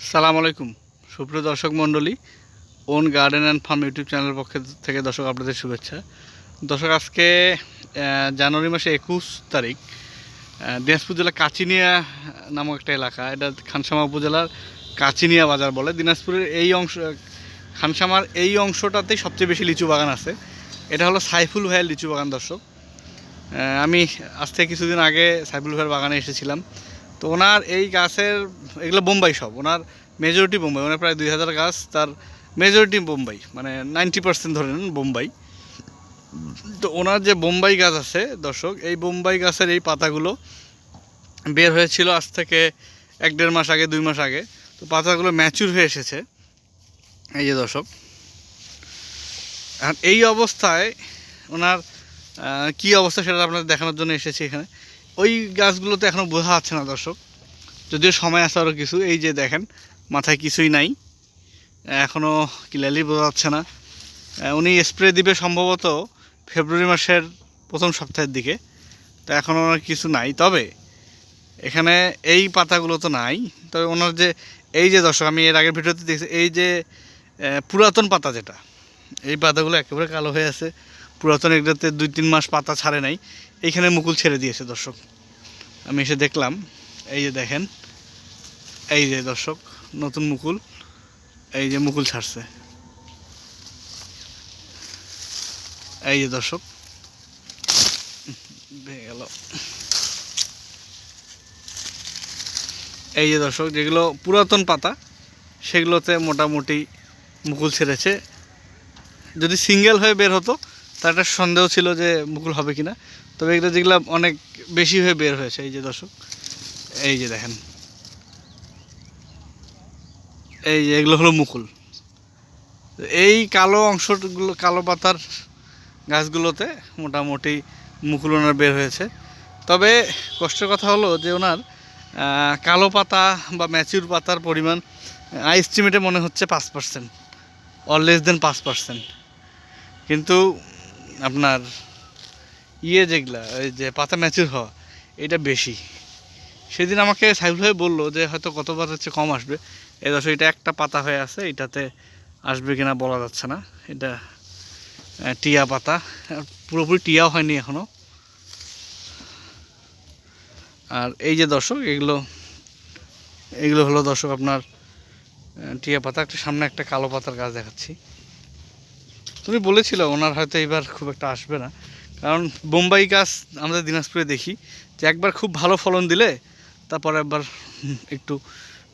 সালাম আলাইকুম। সুপ্রিয় দর্শক মণ্ডলী, own garden and farm YouTube চ্যানেলের পক্ষ থেকে দর্শক আপনাদের শুভেচ্ছা। দর্শক, আজকে জানুয়ারি মাসে একুশ তারিখ দিনাজপুর জেলা কাচিনিয়া নামক একটা এলাকা। এটা খানসামা উপজেলার কাচিনিয়া বাজার বলে। দিনাজপুরের এই অংশ, খানসামার এই অংশটাতেই সবচেয়ে বেশি লিচু বাগান আছে। এটা হলো সাইফুল ভাইয়ের লিচু বাগান, দর্শক। আমি আজ থেকে কিছুদিন আগে সাইফুল ভাইয়ের বাগানে এসেছিলাম। তো ওনার এই গাছের, এগুলো বোম্বাই সব, ওনার মেজরিটি বোম্বাই, ওনার প্রায় দুই হাজার গাছ, তার মেজরিটি বোম্বাই মানে নাইনটি পার্সেন্ট ধরে নেন বোম্বাই। তো ওনার যে বোম্বাই গাছ আছে, দর্শক, এই বোম্বাই গাছের এই পাতাগুলো বের হয়েছিল আজ থেকে এক দেড় মাস আগে, দুই মাস আগে। তো পাতাগুলো ম্যাচুর হয়ে এসেছে। এই যে দর্শক, আর এই অবস্থায় ওনার কী অবস্থা সেটা আপনাদের দেখানোর জন্য এসেছি এখানে। ওই গাছগুলোতে এখনও বোঝা যাচ্ছে না, দর্শক। যদিও সময় আছে আরও কিছু, এই যে দেখেন, মাথায় কিছুই নাই। এখনও ক্লিয়ারলি বোঝা যাচ্ছে না। উনি স্প্রে দিবে সম্ভবত ফেব্রুয়ারি মাসের প্রথম সপ্তাহের দিকে। তো এখন ওনার কিছু নাই। তবে এখানে এই পাতাগুলো তো নাই। তবে ওনার যে, এই যে দর্শক, আমি এর আগের ভিডিওতে দেখছি, এই যে পুরাতন পাতা যেটা, এই পাতাগুলো একেবারে কালো হয়ে আছে। পুরাতন এগুলোতে দুই তিন মাস পাতা ছাড়ে নাই। এইখানে মুকুল ছেড়ে দিয়েছে দর্শক। আমি এসে দেখলাম, এই যে দেখেন, এই যে দর্শক, নতুন মুকুল, এই যে মুকুল ছাড়ছে। এই যে দর্শক গেল। এই যে দর্শক, যেগুলো পুরাতন পাতা, সেগুলোতে মোটামুটি মুকুল ছেড়েছে। যদি সিঙ্গেল হয়ে বের হতো, তার একটা সন্দেহ ছিল যে মুকুল হবে কিনা। তবে এগুলো যেগুলো অনেক বেশি হয়ে বের হয়েছে, এই যে দর্শক। এই যে দেখেন। এই যে এগুলো হলো মুকুল। এই কালো অংশগুলো, কালো পাতার গাছগুলোতে মোটামুটি মুকুল ওনার বের হয়েছে। তবে কষ্টের কথা হলো যে ওনার কালো পাতা বা ম্যাচিউর পাতার পরিমাণ আই এস্টিমেটে মনে হচ্ছে পাঁচ পার্সেন্ট অর লেস দেন পাঁচ পার্সেন্ট। কিন্তু আপনার ইয়ে যেগুলা, এই যে পাতা ম্যাচিউর হওয়া, এটা বেশি। সেদিন আমাকে সাইফুল ভাই বলল যে হয়তো কতবার হচ্ছে কম আসবে। এই দশ, এটা একটা পাতা হয়ে আছে, এটাতে আসবে কিনা বলা যাচ্ছে না। এটা টিয়া পাতা পুরোপুরি টিয়াও হয়নি এখনও আর এই যে দর্শক, এগুলো এগুলো হলো দর্শক আপনার টিয়া পাতা। একটা সামনে একটা কালো পাতার গাছ দেখাচ্ছি। তুমি বলেছিল, ওনার হয়তো এবার খুব একটা আসবে না। কারণ বোম্বাই গাছ আমাদের দিনাজপুরে দেখি যে একবার খুব ভালো ফলন দিলে তারপরে একবার একটু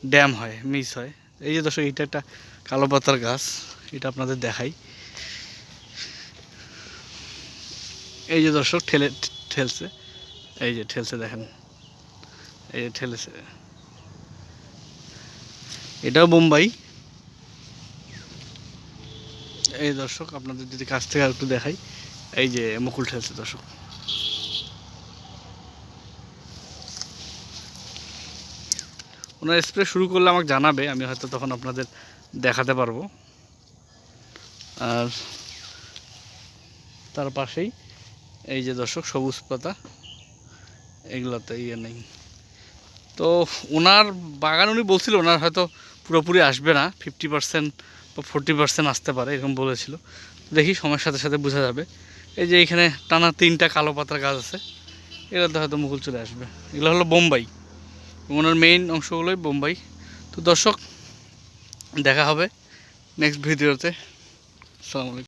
ড্যাম হয়, মিস হয়। এই যে দর্শক, এটা একটা কালো পাতার গাছ, এটা আপনাদের দেখাই। এই যে দর্শক, ঠেলে, ঠেলছে। এই যে ঠেলছে, দেখেন। এই যে ঠেলেছে। এটাও বোম্বাই। এই দর্শক, আপনাদের যদি কাছ থেকে আর একটু দেখাই। এই যে মুকুল ঠেলছে, দর্শক। ওনার স্প্রে শুরু করলে আমাকে জানাবে, আমি হয়তো তখন আপনাদের দেখাতে পারব। আর তার পাশেই, এই যে দর্শক, সবুজ পাতা, এগুলোতে ইয়ে নেই। তো ওনার বাগান উনি বলছিল, ওনার হয়তো পুরোপুরি আসবে না ফিফটি পার্সেন্ট বা ফোরটি পার্সেন্ট আসতে পারে, এরকম বলেছিল। দেখি, সময়ের সাথে সাথে বোঝা যাবে। এই যে এখানে টানা তিনটা কালো পাতার গাছ আছে এগুলোতে হয়তো মুকুল চলে আসবে। এগুলো হলো বোম্বাই। ওনার মেইন অংশগুলোই বোম্বাই। তো দর্শক, দেখা হবে নেক্সট ভিডিওতে আলাইকুম।